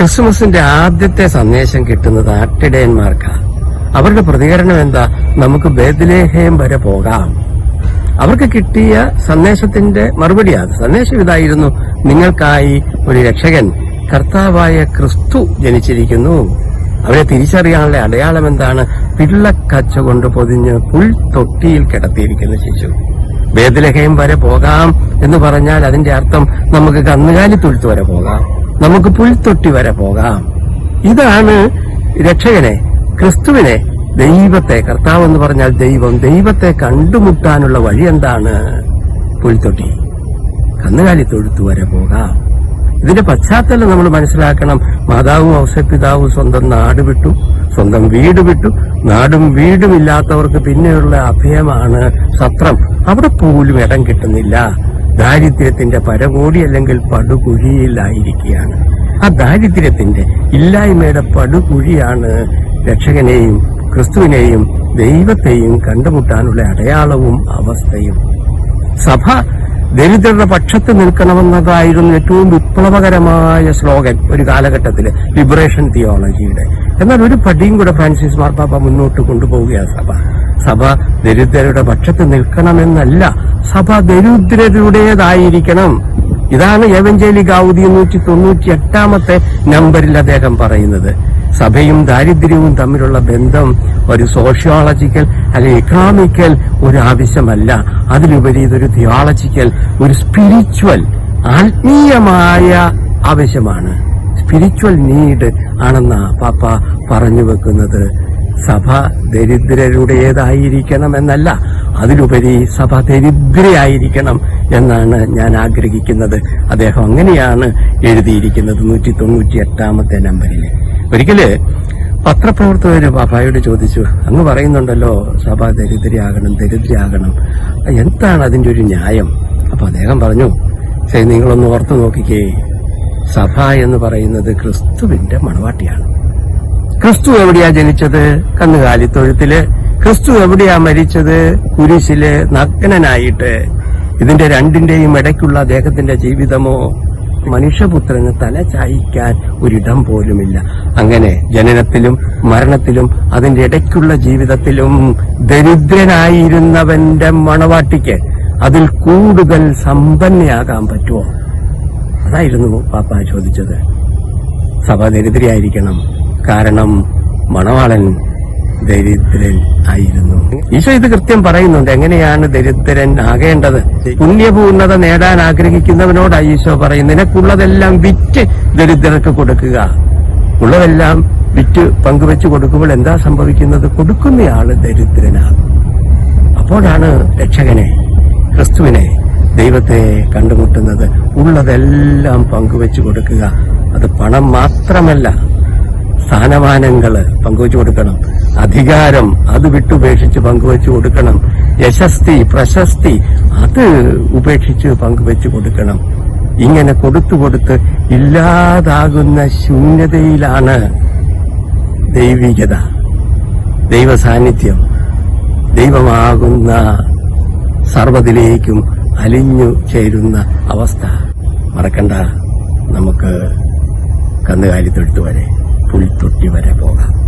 ക്രിസ്മസിന്റെ ആദ്യത്തെ സന്ദേശം കിട്ടുന്നത് ആട്ടിടയന്മാർക്കാണ് അവരുടെ പ്രതികരണം എന്താ? നമുക്ക് ബേദ്ലേഹേം വരെ പോകാം. അവർക്ക് കിട്ടിയ സന്ദേശത്തിന്റെ മറുപടി അത്. സന്ദേശം ഇതായിരുന്നു നിങ്ങൾക്കായി ഒരു രക്ഷകൻ കർത്താവായ ക്രിസ്തു ജനിച്ചിരിക്കുന്നു. അവരെ തിരിച്ചറിയാനുള്ള അടയാളം എന്താണ്? പിള്ളക്കച്ച കൊണ്ട് പൊതിഞ്ഞ് പുൽ തൊട്ടിയിൽ കിടത്തിയിരിക്കുന്ന ശിശു. ബേദലഹയം വരെ പോകാം എന്ന് പറഞ്ഞാൽ അതിന്റെ അർത്ഥം നമുക്ക് കന്നുകാലി തൊഴുത്ത് വരെ പോകാം. നമുക്ക് പുൽത്തൊട്ടി വരെ പോകാം. ഇതാണ് രക്ഷകനെ ക്രിസ്തുവിനെ ദൈവത്തെ കർത്താവ് എന്ന് പറഞ്ഞാൽ ദൈവം. ദൈവത്തെ കണ്ടുമുട്ടാനുള്ള വഴി എന്താണ്? പുൽത്തൊട്ടി. കന്നുകാലി തൊഴുത്തു വരെ പോകാം. ഇതിന്റെ പശ്ചാത്തലം നമ്മൾ മനസ്സിലാക്കണം. മാതാവും ഔസപിതാവും സ്വന്തം നാട് വിട്ടു സ്വന്തം വീട് വിട്ടു. നാടും വീടും ഇല്ലാത്തവർക്ക് പിന്നെയുള്ള അഭയമാണ് സത്രം. അവിടെ പോലും ഇടം കിട്ടുന്നില്ല. ദാരിദ്ര്യത്തിന്റെ പരകോടി അല്ലെങ്കിൽ പടുകുഴിയിലായിരിക്കുകയാണ്. ആ ദാരിദ്ര്യത്തിന്റെ ഇല്ലായ്മയുടെ പടുകുഴിയാണ് രക്ഷകനെയും ക്രിസ്തുവിനെയും ദൈവത്തെയും കണ്ടുമുട്ടാനുള്ള അടയാളവും അവസ്ഥയും. സഭ ദരിദ്രരുടെ പക്ഷത്ത് നിൽക്കണമെന്നതായിരുന്നു ഏറ്റവും വിപ്ലവകരമായ സ്ലോഗൻ ഒരു കാലഘട്ടത്തിൽ ലിബറേഷൻ തിയോളജിയുടെ എന്നാൽ ഒരു പടിയും കൂടെ ഫ്രാൻസിസ് മാർപ്പാപ്പ മുന്നോട്ട് കൊണ്ടുപോവുകയാണ് സഭ. സഭ ദരിദ്രരുടെ പക്ഷത്ത് നിൽക്കണമെന്നല്ല സഭ ദരിദ്രരുടേതായിരിക്കണം. ഇതാണ് ഏവഞ്ചേലി ഗാവുതി നൂറ്റി തൊണ്ണൂറ്റി എട്ടാമത്തെ നമ്പറിൽ അദ്ദേഹം പറയുന്നത്. സഭയും ദാരിദ്ര്യവും തമ്മിലുള്ള ബന്ധം ഒരു സോഷ്യോളജിക്കൽ അല്ലെങ്കിൽ ഇക്കണോമിക്കൽ ഒരു ആവശ്യമല്ല അതിലുപരി ഇതൊരു തിയോളജിക്കൽ ഒരു സ്പിരിച്വൽ ആത്മീയമായ ആവശ്യമാണ്. സ്പിരിച്വൽ നീഡ് ആണെന്ന പാപ്പ പറഞ്ഞു വെക്കുന്നത്. സഭ ദരിദ്രരുടേതായിരിക്കണം എന്നല്ല അതിലുപരി സഭ ദരിദ്രയായിരിക്കണം എന്നാണ് ഞാൻ ആഗ്രഹിക്കുന്നത്. അദ്ദേഹം അങ്ങനെയാണ് എഴുതിയിരിക്കുന്നത് നൂറ്റി തൊണ്ണൂറ്റി എട്ടാമത്തെ നമ്പറിൽ. ഒരിക്കൽ പത്രപ്രവർത്തകർ ബാബായോട് ചോദിച്ചു അങ്ങ് പറയുന്നുണ്ടല്ലോ സഭ ദരിദ്രയാകണം ദരിദ്രയാകണം. എന്താണ് അതിന്റെ ഒരു ന്യായം? അപ്പൊ അദ്ദേഹം പറഞ്ഞു ശരി നിങ്ങളൊന്ന് ഓർത്തു നോക്കിക്കേ. സഭ എന്ന് പറയുന്നത് ക്രിസ്തുവിന്റെ മണവാട്ടിയാണ്. ക്രിസ്തു എവിടെയാ ജനിച്ചത്? കന്നുകാലിത്തൊഴുത്തിൽ ക്രിസ്തു എവിടെയാ മരിച്ചത്? കുരിശിൽ നഗ്നനായിട്ട് ഇതിന്റെ രണ്ടിന്റെയും ഇടയ്ക്കുള്ള അദ്ദേഹത്തിന്റെ ജീവിതമോ മനുഷ്യപുത്രന് തല ചായ്ക്കാൻ ഒരിടം പോലുമില്ല. അങ്ങനെ ജനനത്തിലും മരണത്തിലും അതിന്റെ ഇടയ്ക്കുള്ള ജീവിതത്തിലും ദരിദ്രനായിരുന്നവന്റെ മണവാട്ടിക്ക് അതിൽ കൂടുതൽ സമ്പന്നയാകാൻ പറ്റുമോ? അതായിരുന്നു പാപ്പ ചോദിച്ചത്. സഭ ദരിദ്രയായിരിക്കണം. കാരണം മണവാളൻ ദരിദ്രൻ ആയിരുന്നു. ഈശോ ഇത് കൃത്യം പറയുന്നുണ്ട്. എങ്ങനെയാണ് ദരിദ്രൻ ആകേണ്ടത്? പുണ്യപൂർണത നേടാൻ ആഗ്രഹിക്കുന്നവനോട് ഈശോ പറയും നിനക്കുള്ളതെല്ലാം വിറ്റ് ദരിദ്രർക്ക് കൊടുക്കുക. ഉള്ളതെല്ലാം വിറ്റ് പങ്കുവെച്ച് കൊടുക്കുമ്പോൾ എന്താ സംഭവിക്കുന്നത്? കൊടുക്കുന്നയാൾ ദരിദ്രനാകും. അപ്പോഴാണ് രക്ഷകനെ ക്രിസ്തുവിനെ ദൈവത്തെ കണ്ടുമുട്ടുന്നത്. ഉള്ളതെല്ലാം പങ്കുവെച്ച് കൊടുക്കുക. അത് പണം മാത്രമല്ല സ്ഥാനമാനങ്ങൾ പങ്കുവച്ചു കൊടുക്കണം. അധികാരം അത് വിട്ടുപേക്ഷിച്ച് പങ്കുവച്ചു കൊടുക്കണം. യശസ്തി പ്രശസ്തി അത് ഉപേക്ഷിച്ച് പങ്കുവച്ചു കൊടുക്കണം. ഇങ്ങനെ കൊടുത്തു കൊടുത്ത് ഇല്ലാതാകുന്ന ശൂന്യതയിലാണ് ദൈവികത ദൈവ സാന്നിധ്യം ദൈവമാകുന്ന സർവതിലേക്കും അലിഞ്ഞു ചേരുന്ന അവസ്ഥ. മറക്കണ്ട നമുക്ക് കന്നുകാലി തൊഴുത്ത് വരെ. പുൽത്തൊട്ടി വരെ പോകാം.